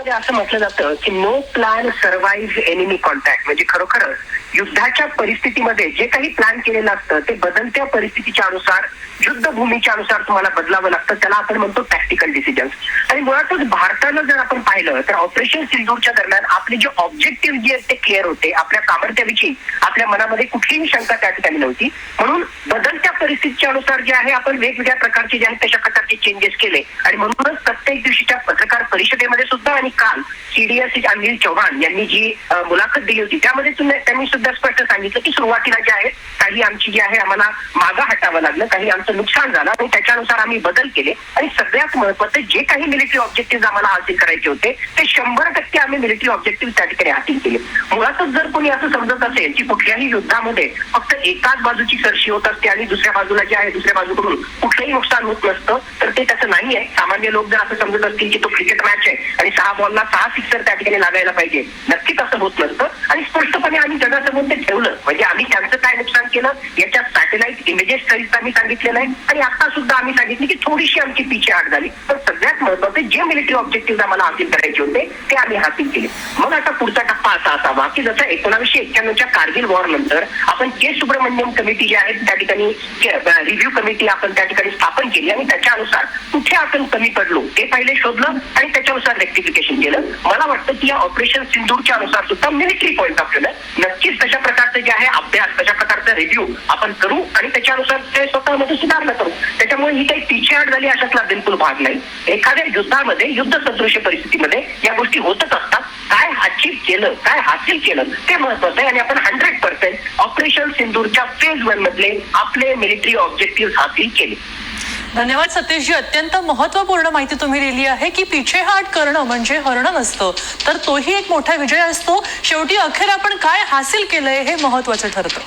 मध्ये असं म्हटलं जातं की no plan survive enemy contact म्हणजे खरोखर युद्धाच्या परिस्थितीमध्ये जे काही प्लॅन केलेलं असतं ते बदलत्या परिस्थितीच्या अनुसार युद्धभूमीच्या अनुसार तुम्हाला बदलावं लागतं त्याला आपण म्हणतो टॅक्टिकल डिसिजन्स आणि मुळातच भारतानं जर आपण पाहिलं तर ऑपरेशन सिंधूरच्या दरम्यान आपले जे ऑब्जेक्टिव्ह जे आहेत ते क्लिअर होते आपल्या सामर्थ्याविषयी आपल्या मनामध्ये कुठलीही शंका त्या ठिकाणी नव्हती म्हणून बदलत्या परिस्थितीच्या अनुसार जे आहे आपण वेगवेगळ्या प्रकारचे जे आहेत तशा प्रकारचे चेंजेस केले आणि म्हणूनच प्रत्येक दिवशीच्या पत्रकार परिषदेमध्ये सुद्धा आणि काल सीडीएस अनिल चव्हाण यांनी जी मुलाखत दिली होती त्यामध्ये सुद्धा त्यांनी सुद्धा स्पष्ट सांगितलं की सुरुवातीला जे आहे काही आमची जी आहे आम्हाला मागं हटावं लागलं काही आमचं नुकसान झालं आणि त्याच्यानुसार आम्ही बदल केले. आणि सगळ्यात महत्वाचं जे काही मिलिटरी ऑब्जेक्टिव्ह आम्हाला हासिल करायचे होते ते शंभर टक्के आम्ही मिलिटरी ऑब्जेक्टिव्ह त्या ठिकाणी हासिल केले. मुळातच जर कोणी असं समजत असेल की कुठल्याही युद्धामध्ये फक्त एकाच बाजूची सरशी होत असते आणि दुसऱ्या बाजूला जे आहे दुसऱ्या बाजूकडून कुठलंही नुकसान होत नसतं तर ते तसं नाही आहे सामान्य लोक जर असं समजत असतील की तो क्रिकेट मॅच आहे सहा बॉलला सहा सिक्सर त्या ठिकाणी लागायला पाहिजे. नक्कीच असं होत नसतं. आणि स्पष्टपणे आम्ही जगासमोर ते ठेवलं. म्हणजे आम्ही त्या केलं याच्या सॅटेलाइट इमेजेस सहित आम्ही सांगितलेलं आहे. आणि आता सुद्धा आम्ही सांगितले की थोडीशी आमची पिछे आठ झाली. तर सगळ्यात महत्त्वाचे जे मिलिटरी ऑब्जेक्टिव्ह आम्हाला हासिल करायचे होते ते आम्ही हासिल केले. मग आता पुढचा टप्पा असा असावा की जसं एकोणावीसशे एक्क्याण्णवच्या कारगिल वॉर नंतर आपण के सुब्रमण्यम कमिटी जी आहे त्या ठिकाणी रिव्ह्यू कमिटी आपण त्या ठिकाणी स्थापन केली आणि त्याच्यानुसार कुठे आपण कमी पडलो ते पहिले शोधलं आणि त्याच्यानुसार रेक्टिफिकेशन केलं. मला वाटतं की या ऑपरेशन सिंधूरच्या अनुसार सुद्धा मिलिटरी पॉईंट ऑफ व्ह्यू नक्कीच तशा प्रकारचे जे आहे अभ्यास तशा त्याचा रिव्ह्यू आपण करू आणि त्याच्यानुसार ते स्वतःमध्ये सुधारणा करू. त्याच्यामुळे ही काही पिछेहाट झाली अशातला बिलकुल भाग नाही. एखाद्या युद्धामध्ये युद्ध सदृश परिस्थितीमध्ये या गोष्टी होतच असतात. काय अचीव्ह केलं काय हासिल केलं ते महत्वाचं आहे आणि आपण हंड्रेड पर्सेंट ऑपरेशन सिंदूरच्या फेज वन मधले आपले मिलिटरी ऑब्जेक्टिव्ह हासिल केले. धन्यवाद सतीशजी. अत्यंत महत्त्वपूर्ण माहिती तुम्ही दिली आहे की पिछेहाट करणं म्हणजे हरणं नसतं. तर तोही एक मोठा विजय असतो. शेवटी अखेर आपण काय हासिल केलंय हे महत्वाचं ठरतं.